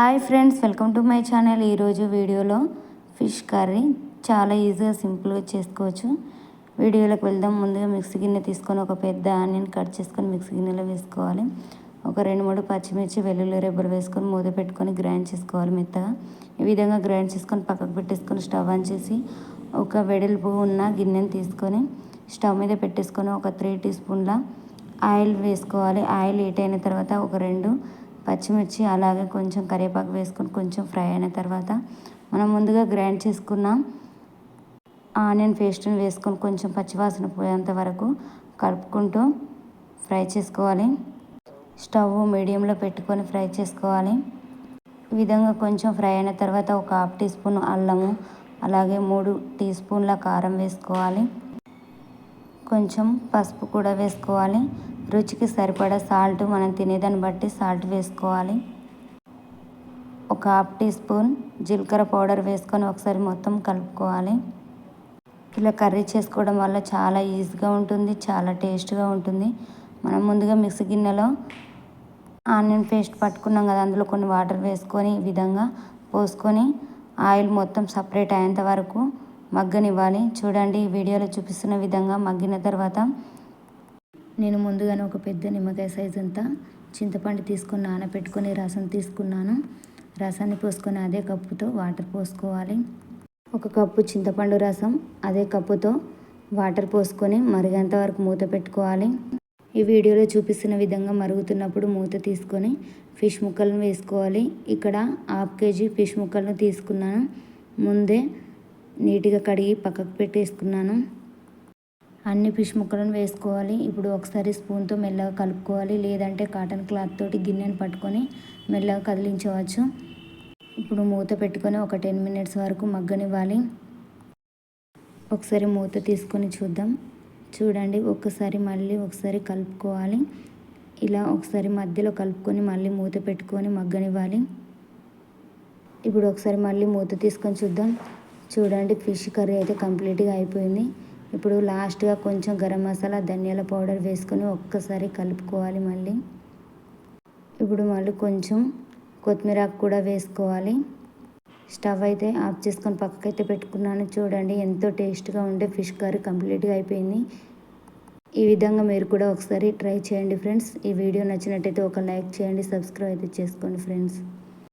Hi friends welcome to my channel. ఈరోజు వీడియోలో fish curry చాలా ఈజీగా సింపుల్గా చేసుకోవచ్చు. వీడియోలోకి వెళ్దాం. ముందుగా మిక్సీ గిన్నె తీసుకొని ఒక పెద్ద ఆనియన్ కట్ చేసుకొని మిక్సీ గిన్నెలో వేసుకోవాలి. ఒక రెండు మూడు పచ్చిమిర్చి వెల్లుల్లి రెబ్బలు వేసుకొని మూత పెట్టుకొని గ్రైండ్ చేసుకోవాలి మెత్తగా. ఈ విధంగా గ్రైండ్ చేసుకొని పక్కకు పెట్టేసుకొని స్టవ్ ఆన్ చేసి ఒక వెడల్పు ఉన్న గిన్నెని తీసుకొని స్టవ్ మీద పెట్టేసుకొని ఒక త్రీ టీ స్పూన్ల ఆయిల్ వేసుకోవాలి. ఆయిల్ హీట్ అయిన తర్వాత ఒక రెండు పచ్చిమిర్చి అలాగే కొంచెం కరివేపాకు వేసుకొని కొంచెం ఫ్రై అయిన తర్వాత మనం ముందుగా గ్రైండ్ చేసుకున్న ఆనియన్ పేస్ట్ని వేసుకొని కొంచెం పచ్చివాసన పోయేంత వరకు కలుపుకుంటూ ఫ్రై చేసుకోవాలి. స్టవ్ మీడియంలో పెట్టుకొని ఫ్రై చేసుకోవాలి. ఈ విధంగా కొంచెం ఫ్రై అయిన తర్వాత ఒక హాఫ్ టీ స్పూన్ అల్లము అలాగే మూడు టీ స్పూన్ల కారం వేసుకోవాలి. కొంచెం పసుపు కూడా వేసుకోవాలి. రుచికి సరిపడా సాల్ట్ మనం తినేదాన్ని బట్టి సాల్ట్ వేసుకోవాలి. ఒక హాఫ్ టీ స్పూన్ జీలకర్ర పౌడర్ వేసుకొని ఒకసారి మొత్తం కలుపుకోవాలి. ఇలా కర్రీ చేసుకోవడం వల్ల చాలా ఈజీగా ఉంటుంది చాలా టేస్ట్గా ఉంటుంది. మనం ముందుగా మిక్సీ గిన్నెలో ఆనియన్ పేస్ట్ పట్టుకున్నాం కదా అందులో కొన్ని వాటర్ వేసుకొని ఈ విధంగా పోసుకొని ఆయిల్ మొత్తం సపరేట్ అయ్యేంత వరకు మగ్గనివ్వాలి. చూడండి ఈ వీడియోలో చూపిస్తున్న విధంగా మగ్గిన తర్వాత నేను ముందుగానే ఒక పెద్ద నిమ్మకాయ సైజ్ అంతా చింతపండు తీసుకొని నానబెట్టుకొని రసం తీసుకున్నాను. రసాన్ని పోసుకొని అదే కప్పుతో వాటర్ పోసుకోవాలి. ఒక కప్పు చింతపండు రసం అదే కప్పుతో వాటర్ పోసుకొని మరిగేంత వరకు మూత పెట్టుకోవాలి. ఈ వీడియోలో చూపిస్తున్న విధంగా మరుగుతున్నప్పుడు మూత తీసుకొని ఫిష్ ముక్కలను వేసుకోవాలి. ఇక్కడ హాఫ్ కేజీ ఫిష్ ముక్కలను తీసుకున్నాను. ముందే నీట్గా కడిగి పక్కకు పెట్టేసుకున్నాను. అన్ని ఫిష్ ముక్కలను వేసుకోవాలి. ఇప్పుడు ఒకసారి స్పూన్తో మెల్లగా కలుపుకోవాలి. లేదంటే కాటన్ క్లాత్ తోటి గిన్నెను పట్టుకొని మెల్లగా కదిలించవచ్చు. ఇప్పుడు మూత పెట్టుకొని ఒక టెన్ మినిట్స్ వరకు మగ్గనివ్వాలి. ఒకసారి మూత తీసుకొని చూద్దాం. చూడండి ఒకసారి మళ్ళీ ఒకసారి కలుపుకోవాలి. ఇలా ఒకసారి మధ్యలో కలుపుకొని మళ్ళీ మూత పెట్టుకొని మగ్గనివ్వాలి. ఇప్పుడు ఒకసారి మళ్ళీ మూత తీసుకొని చూద్దాం. చూడండి ఫిష్ కర్రీ అయితే కంప్లీట్గా అయిపోయింది. ఇప్పుడు లాస్ట్గా కొంచెం గరం మసాలా ధనియాల పౌడర్ వేసుకొని ఒక్కసారి కలుపుకోవాలి మళ్ళీ. ఇప్పుడు మళ్ళీ కొంచెం కొత్తిమీర కూడా వేసుకోవాలి. స్టవ్ అయితే ఆఫ్ చేసుకొని పక్కకైతే పెట్టుకున్నాను. చూడండి ఎంతో టేస్ట్గా ఉండే ఫిష్ కర్రీ కంప్లీట్గా అయిపోయింది. ఈ విధంగా మీరు కూడా ఒకసారి ట్రై చేయండి ఫ్రెండ్స్. ఈ వీడియో నచ్చినట్టయితే ఒక లైక్ చేయండి సబ్స్క్రైబ్ అయితే చేసుకోండి ఫ్రెండ్స్.